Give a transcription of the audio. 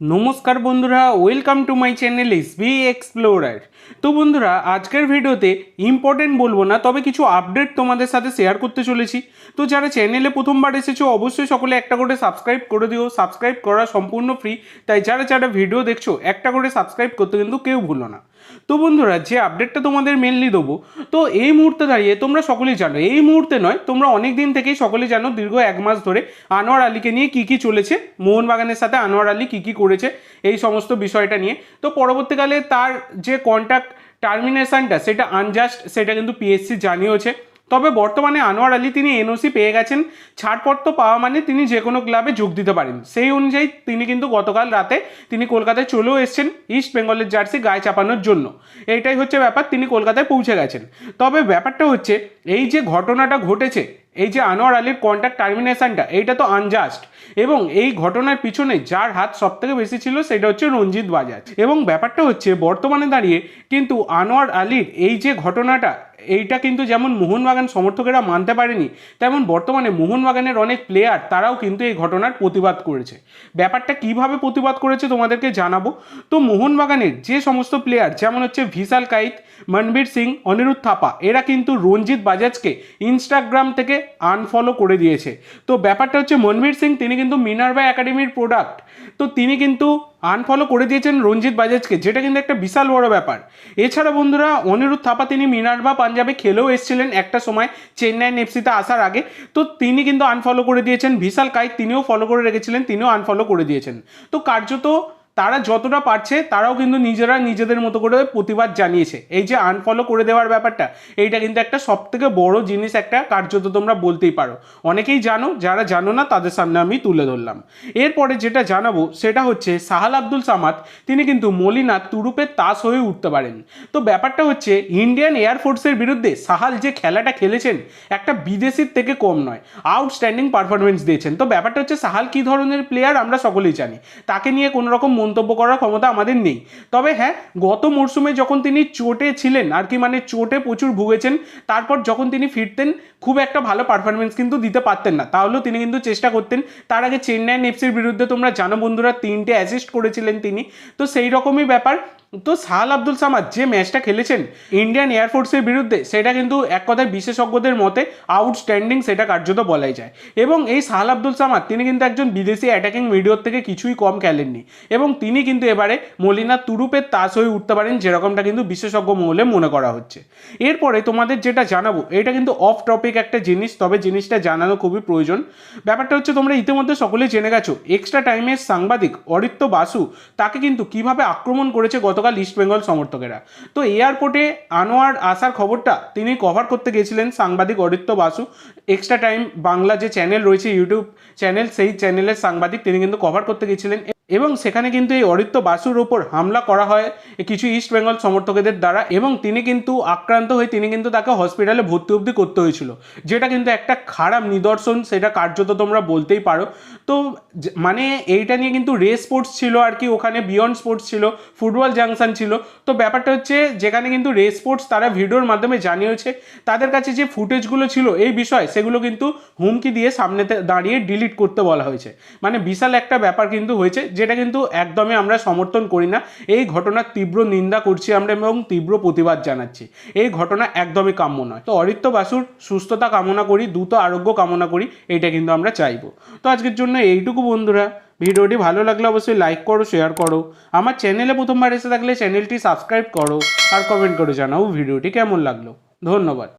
নমস্কার বন্ধুরা welcome to my channel S B explorer তো বন্ধুরা, আজকের ভিডিওতে ইম্পর্টেন্ট বলব না, তবে কিছু আপডেট তোমাদের সাথে শেয়ার করতে চলেছি। তো যারা চ্যানেলে প্রথমবার এসেছ, অবশ্যই সকলে একটা করে সাবস্ক্রাইব করে দিও। সাবস্ক্রাইব করা সম্পূর্ণ ফ্রি তাই যারা যারা ভিডিও দেখছ, একটা করে সাবস্ক্রাইব করতে কিন্তু কেউ ভুলো না। তো বন্ধুরা, যে আপডেটটা তোমাদের মেনলি দেবো, তো এই মুহূর্তে দাঁড়িয়ে তোমরা সকলেই জানো, এই মুহূর্তে নয়, তোমরা অনেক দিন থেকেই সকলে জানো দীর্ঘ এক মাস ধরে আনোয়ার আলীকে নিয়ে কী কী চলেছে, মোহনবাগানের সাথে আনোয়ার আলী কী কী করেছে, এই সমস্ত বিষয়টা নিয়ে। তো পরবর্তীকালে তার যে কন্ট্যাক্ট টার্মিনেশনটা সেটা আনজাস্ট সেটা কিন্তু পিএসসি জানিয়েছে তবে বর্তমানে আনোয়ার আলী তিনি এনওসি পেয়ে গেছেন। ছাড়পত্র পাওয়া মানে তিনি যে কোনো ক্লাবে যোগ দিতে পারেন। সেই অনুযায়ী তিনি কিন্তু গতকাল রাতে তিনি কলকাতায় চলেও এসছেন ইস্ট বেঙ্গলের জার্সি গায়ে চাপানোর জন্য। এইটাই হচ্ছে ব্যাপার, তিনি কলকাতায় পৌঁছে গেছেন। তবে ব্যাপারটা হচ্ছে, এই যে ঘটনাটা ঘটেছে এই যে আনোয়ার আলীর কন্ট্যাক্ট টার্মিনেশনটা এইটা তো আনজাস্ট এবং এই ঘটনার পিছনে যার হাত সব থেকে বেশি ছিল সেটা হচ্ছে রঞ্জিত বাজাজ। এবং ব্যাপারটা হচ্ছে, বর্তমানে দাঁড়িয়ে কিন্তু আনোয়ার আলীর এই যে ঘটনাটা, এইটা কিন্তু যেমন মোহনবাগান সমর্থকেরা মানতে পারেনি, তেমন বর্তমানে মোহনবাগানের অনেক প্লেয়ার তারাও কিন্তু এই ঘটনার প্রতিবাদ করেছে। ব্যাপারটা কীভাবে প্রতিবাদ করেছে তোমাদেরকে জানাব? তো মোহনবাগানের যে সমস্ত প্লেয়ার যেমন হচ্ছে ভিশাল কাইত, মনবীর সিং, অনিরুদ্ধ থাপা, এরা কিন্তু রঞ্জিত বাজাজকে ইনস্টাগ্রাম থেকে আনফলো করে দিয়েছে। তো ব্যাপারটা হচ্ছে মনবীর সিং, তিনি কিন্তু মিনারবা একাডেমির প্রোডাক্ট তো তিনি কিন্তু আনফলো করে দিয়েছেন রঞ্জিত বাজাজকে, যেটা কিন্তু একটা বিশাল বড় ব্যাপার। এছাড়া বন্ধুরা, অনিরুদ্ধ থাপা, তিনি মিনারবা পাঞ্জাবে খেলেও এসেছিলেন একটা সময় চেন্নাইন এফসিতে আসার আগে। তো তিনি কিন্তু আনফলো করে দিয়েছেন, বিশাল কাইত তিনিও ফলো করে রেখেছিলেন, তিনিও আনফলো করে দিয়েছেন। তো কার্যত তারা যতটা পারছে, তারাও কিন্তু নিজেরা নিজেদের মতো করে প্রতিবাদ জানিয়েছে। এই যে আনফলো করে দেওয়ার ব্যাপারটা, এইটা কিন্তু একটা সব থেকে বড় জিনিস একটা কার্যত তোমরা বলতেই পারো। অনেকেই জানো, যারা জানো না, তাদের সামনে আমি তুলে ধরলাম। এরপরে যেটা জানাব, সেটা হচ্ছে সাহাল আব্দুল সামাদ, তিনি কিন্তু মলিনা তুরুপের তাস হয়ে উঠতে পারেন। তো ব্যাপারটা হচ্ছে ইন্ডিয়ান এয়ারফোর্সের বিরুদ্ধে সাহাল যে খেলাটা খেলেছেন, একটা বিদেশির থেকে কম নয় আউটস্ট্যান্ডিং পারফরমেন্স দিয়েছেন। তো ব্যাপারটা হচ্ছে, সাহাল কী ধরনের প্লেয়ার আমরা সকলেই জানি। তাকে নিয়ে কোনো রকম মন্তব্য করার ক্ষমতা আমাদের নেই। তবে হ্যাঁ গত মরশুমে যখন তিনি চোটে ছিলেন, আর কি মানে চোটে প্রচুর ভুগেছেন, তারপর যখন তিনি ফিরতেন, খুব একটা ভালো পারফরমেন্স কিন্তু দিতে পারতেন না। তাহলেও তিনি কিন্তু চেষ্টা করতেন। তার আগে চেন্নাইন এফসির বিরুদ্ধে তোমরা জানো বন্ধুরা, তিনটে অ্যাসিস্ট করেছিলেন তিনি। তো সেই রকমই ব্যাপার। তো সাহাল আব্দুল সামাদ যে ম্যাচটা খেলেছেন ইন্ডিয়ান এয়ারফোর্সের বিরুদ্ধে, সেটা কিন্তু এক কথায় বিশেষজ্ঞদের মতে আউটস্ট্যান্ডিং সেটা কার্যত বলাই যায়। এবং এই সাহাল আব্দুল সামাদ, তিনি কিন্তু একজন বিদেশি অ্যাটাকিং মিডিওর থেকে কিছুই কম খেলেননি। এবং তিনি কিন্তু এবারে মলিনা তুরুপের তাস হয়ে উঠতে পারেন, যেরকমটা কিন্তু বিশেষজ্ঞ মহলে মনে করা হচ্ছে। এরপরে তোমাদের যেটা জানাব, এটা কিন্তু অফ টপিক একটা জিনিস, তবে জিনিসটা জানানো খুবই প্রয়োজন। ব্যাপারটা হচ্ছে তোমরা ইতিমধ্যে সকলেই জেনে গেছো এক্সট্রা টাইমের সাংবাদিক অরিত্য বাসু, তাকে কিন্তু কীভাবে আক্রমণ করেছে গতকাল ইস্ট বেঙ্গল সমর্থকেরা। তো এয়ারপোর্টে আনোয়ার আসার খবরটা তিনি কভার করতে গেছিলেন সাংবাদিক অরিত্য বাসু। এক্সট্রা টাইম বাংলা যে চ্যানেল রয়েছে ইউটিউব চ্যানেল সেই চ্যানেলের সাংবাদিক তিনি কিন্তু কভার করতে গেছিলেন এবং সেখানে কিন্তু এই অরিত্য বাসুর ওপর হামলা করা হয়। কিছু ইস্ট বেঙ্গল সমর্থকদের দ্বারা এবং তিনি কিন্তু আক্রান্ত হয়ে তিনি কিন্তু তাকে হসপিটালে ভর্তি অবধি করতে হয়েছিল। যেটা কিন্তু একটা খারাপ নিদর্শন, সেটা কার্যত তোমরা বলতেই পারো। তো মানে এইটা নিয়ে কিন্তু রে স্পোর্টস ছিল আর কি, ওখানে বিয়ন্ড স্পোর্টস ছিল ফুটবল জাংশন ছিল। তো ব্যাপারটা হচ্ছে, যেখানে কিন্তু রে স্পোর্টস তারা ভিডিওর মাধ্যমে জানিয়েছে, তাদের কাছে যে ফুটেজগুলো ছিল এই বিষয়, সেগুলো কিন্তু হুমকি দিয়ে সামনেতে দাঁড়িয়ে ডিলিট করতে বলা হয়েছে। মানে বিশাল একটা ব্যাপার কিন্তু হয়েছে যেটা কিন্তু একদমই আমরা সমর্থন করি না। এই ঘটনার তীব্র নিন্দা করছি আমরা এবং তীব্র প্রতিবাদ জানাচ্ছি। এই ঘটনা একদমই কাম্য নয়। তো অরিত্য বাসুর সুস্থতা কামনা করি, দ্রুত আরোগ্য কামনা করি, এইটা কিন্তু আমরা চাইব। তো আজকের জন্য এইটুকু বন্ধুরা। ভিডিওটি ভালো লাগলে অবশ্যই লাইক করো শেয়ার করো। আমার চ্যানেলে প্রথমবার এসে থাকলে চ্যানেলটি সাবস্ক্রাইব করো আর কমেন্ট করে জানাও ভিডিওটি কেমন লাগল। ধন্যবাদ।